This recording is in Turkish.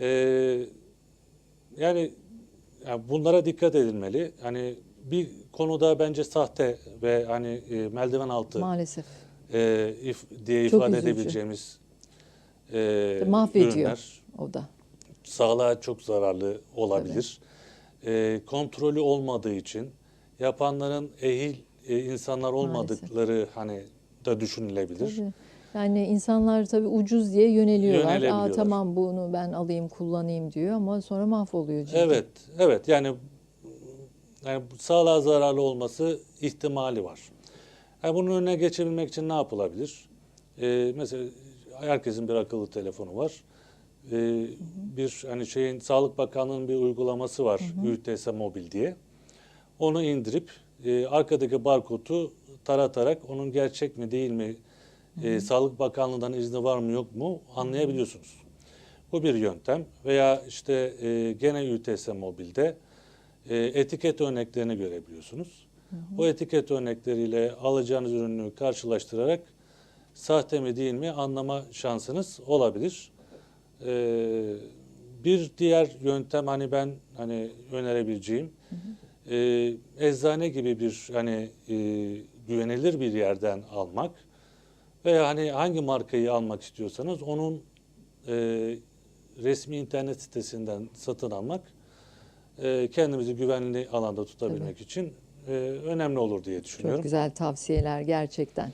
Ee, yani, yani bunlara dikkat edilmeli. Hani bir konuda bence sahte ve hani e, merdiven altı Maalesef. e, if- diye Çok ifade üzücü. edebileceğimiz e, Mahvediyor ürünler o da. sağlığa çok zararlı olabilir. E, kontrolü olmadığı için yapanların ehil e, insanlar olmadıkları hani da düşünülebilir. Tabii. Yani insanlar tabii ucuz diye yöneliyorlar. Aa tamam bunu ben alayım kullanayım diyor ama sonra mahvoluyor ciddi. Evet, evet yani yani sağlığa zararlı olması ihtimali var. Yani bunun önüne geçebilmek için ne yapılabilir? Ee, mesela herkesin bir akıllı telefonu var. Ee, bir hani şeyin Sağlık Bakanlığı'nın bir uygulaması var, ÜTS Mobil diye. Onu indirip e, arkadaki barkodu taratarak onun gerçek mi değil mi, e, Sağlık Bakanlığı'ndan izni var mı yok mu anlayabiliyorsunuz. Bu bir yöntem veya işte e, gene ÜTS Mobil'de e, etiket örneklerini görebiliyorsunuz. O etiket örnekleriyle alacağınız ürünü karşılaştırarak sahte mi değil mi anlama şansınız olabilir. E, bir diğer yöntem hani ben hani önerebileceğim e, eczane gibi bir hani e, güvenilir bir yerden almak veya hani hangi markayı almak istiyorsanız onun e, resmi internet sitesinden satın almak e, kendimizi güvenli alanda tutabilmek için e, önemli olur diye düşünüyorum. Çok güzel tavsiyeler gerçekten.